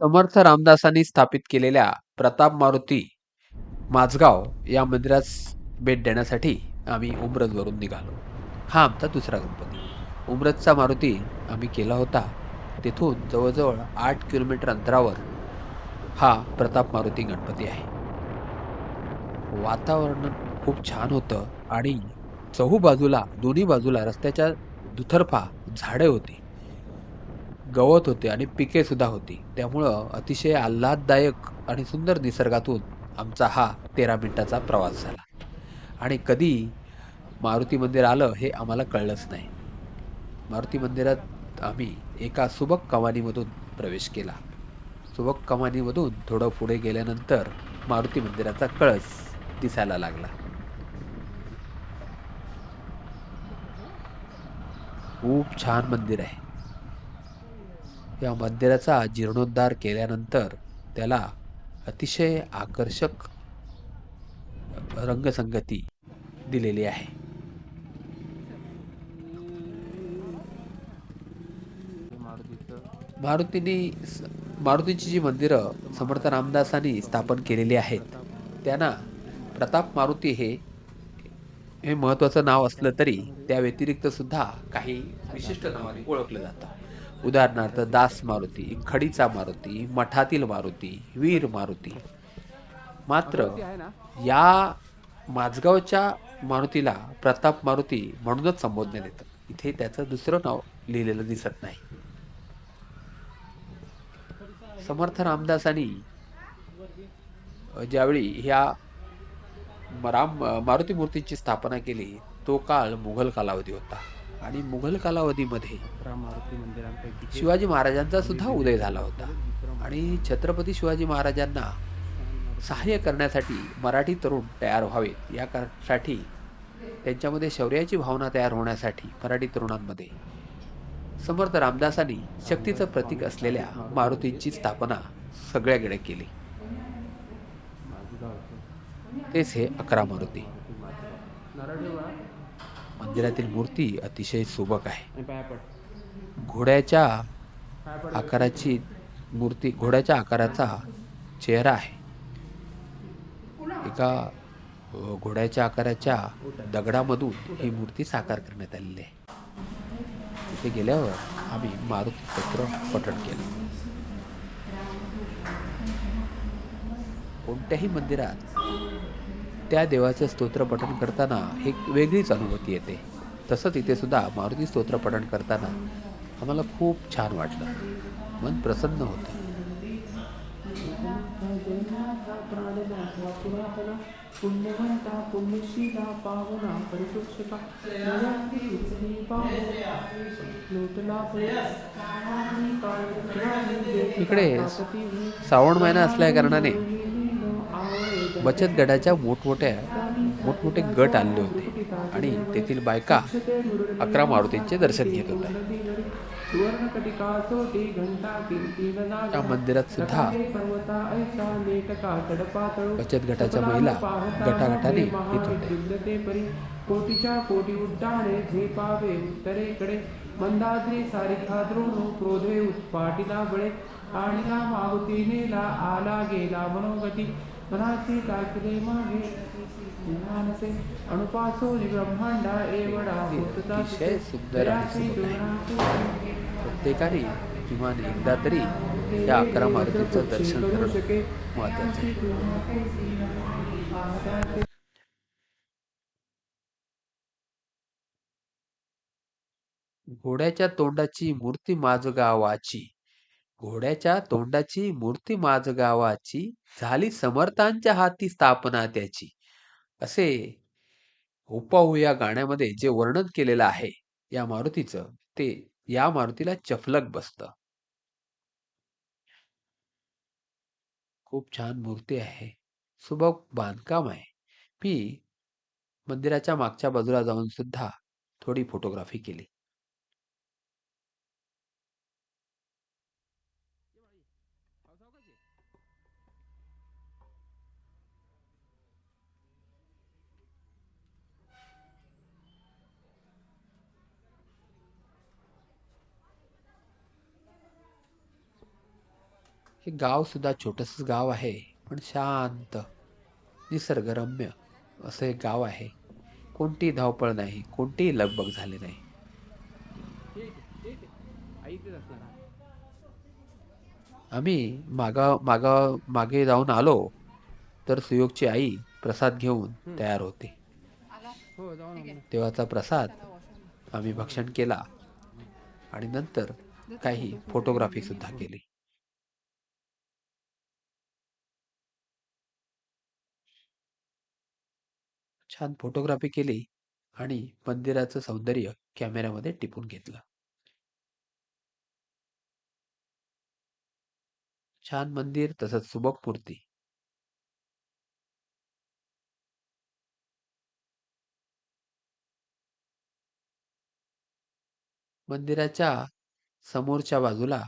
समर्थ रामदासांनी स्थापित केलेल्या प्रताप मारुती माझगाव या मंदिरास भेट देण्यासाठी आम्ही उमरजवरून निघालो. हा आमचा दुसरा गणपती. उमरजचा मारुती आम्ही केला होता तेथून जवळजवळ आठ किलोमीटर अंतरावर हा प्रताप मारुती गणपती आहे. वातावरण खूप छान होतं आणि चहू बाजूला दोन्ही बाजूला रस्त्याच्या दुतर्फा झाडे होती. गवत होते आणि पिके सुद्धा होती. त्यामुळं अतिशय आल्हाददायक आणि सुंदर निसर्गातून आमचा हा तेरा मिनिटाचा प्रवास झाला. आणि कधी मारुती मंदिर आलं हे आम्हाला कळलंच नाही. मारुती मंदिरात आम्ही एका सुबक कमानीमधून प्रवेश केला. सुबक कमानीमधून थोडं पुढे गेल्यानंतर मारुती मंदिराचा कळस दिसायला लागला. खूप छान मंदिर आहे. या मंदिराचा जीर्णोद्धार केल्यानंतर त्याला अतिशय आकर्षक रंगसंगती दिलेली आहे. मारुतीने मारुतीची जी मंदिरं समर्थ रामदासांनी स्थापन केलेली आहेत त्यांना प्रताप मारुती हे हे महत्वाचं नाव असलं तरी त्या व्यतिरिक्त सुद्धा काही विशिष्ट नावाने ओळखलं जातं. उदाहरणार्थ दास मारुती खडीचा मारुती मठातील मारुती वीर मारुती. मात्र या माझगावच्या मारुतीला प्रताप मारुती म्हणूनच संबोधण्यात येतं. इथे त्याचं दुसरं नाव लिहिलेलं दिसत नाही. समर्थ रामदासांनी ज्यावेळी ह्या राम मारुती मूर्तीची स्थापना केली तो काळ मुघल कालावधी होता. आणि मुघल कालावधीमध्ये शिवाजी महाराजांचा सुद्धा उदय झाला होता. आणि छत्रपती शिवाजी महाराजांना सहाय्य करण्यासाठी मराठी तरुण तयार व्हावे यासाठी त्यांच्यामध्ये शौर्याची भावना तयार होण्यासाठी मराठी तरुणांमध्ये समर्थ रामदासांनी शक्तीचं प्रतीक असलेल्या मारुतींची स्थापना सगळ्याकडे केली. तेच हे अकरा मारुती. मंदिरातील मूर्ती अतिशय सुबक आहे. घोड्याच्या आकाराची मूर्ती घोड्याच्या आकाराचा चेहरा आहे. एका घोड्याच्या आकाराच्या दगडामधून ही मूर्ती साकार करण्यात आलेली आहे. तिथे गेल्यावर आम्ही मारुती स्तोत्र पठण केलं. कोणत्याही मंदिरात त्या देवाचे स्तोत्र पठण करताना एक वेगळीच अनुभूती येते. तसंच इथे सुद्धा मारुती स्तोत्र पठण करताना आम्हाला खूप छान वाटलं. मन प्रसन्न होतं. पुण्यवंता पुण्यशीला पावना इकडे श्रावण महिना असल्या कारणाने बचत गटाच्या मोठमोठ्या मोठमोठे गट आणले होते. आणि तेथील बायका अकरा मारुतींचे दर्शन घेत होत्या. त्या मंदिरात सुद्धा बचत गटाच्या महिला गटागटाने येत होत्या. कोटीच्या कोटी उड्डाणे झेपावे उत्तरेकडे मंदाद्री सारिखा द्रोणू क्रोधे उत्पाटिला बळे. आणिला मारुती नेला आला गेला मनोगती. मनासी टाकले मागे. मानसे अनुपासोली ब्रह्मांडा एवढा अतिशय सुंदर आहे. प्रत्येकाने किमान एकदा तरी या अकरा मारुतीचं दर्शन करणं महत्वाचं आहे घोड्याच्या तोंडाची मूर्ती माझगावाची घोड्याच्या तोंडाची मूर्ती माझगावाची झाली समर्थांच्या हाती स्थापना त्याची. असे हुपाहू या गाण्यामध्ये जे वर्णन केलेलं आहे या मारुतीचं ते या मारुतीला चफलक बसतं. खूप छान मूर्ती आहे. सुबक बांधकाम आहे. मी मंदिराच्या मागच्या बाजूला जाऊन सुद्धा थोडी फोटोग्राफी केली. हे गाव सुद्धा छोटंसंच गाव आहे पण शांत निसर्गरम्य असं एक गाव आहे कोणतीही धावपळ नाही कोणतीही लगबग झाली नाही हा. आम्ही मागा मागा मागे जाऊन आलो तर सुयोगची आई प्रसाद घेऊन. तयार होती हो. तेव्हाचा प्रसाद आम्ही भक्षण केला आणि नंतर काही फोटोग्राफी सुद्धा केली छान फोटोग्राफी केली आणि मंदिराचं सौंदर्य कॅमेऱ्यामध्ये टिपून घेतलं. छान मंदिर तसंच सुबक मूर्ती. मंदिराच्या समोरच्या बाजूला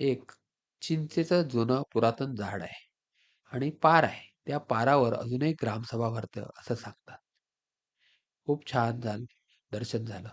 एक चिंचेचं जुनं पुरातन झाड आहे आणि पार आहे. त्या पारावर अजूनही ग्रामसभा भरतं असं सांगतात. खूप छान झालं दर्शन झालं.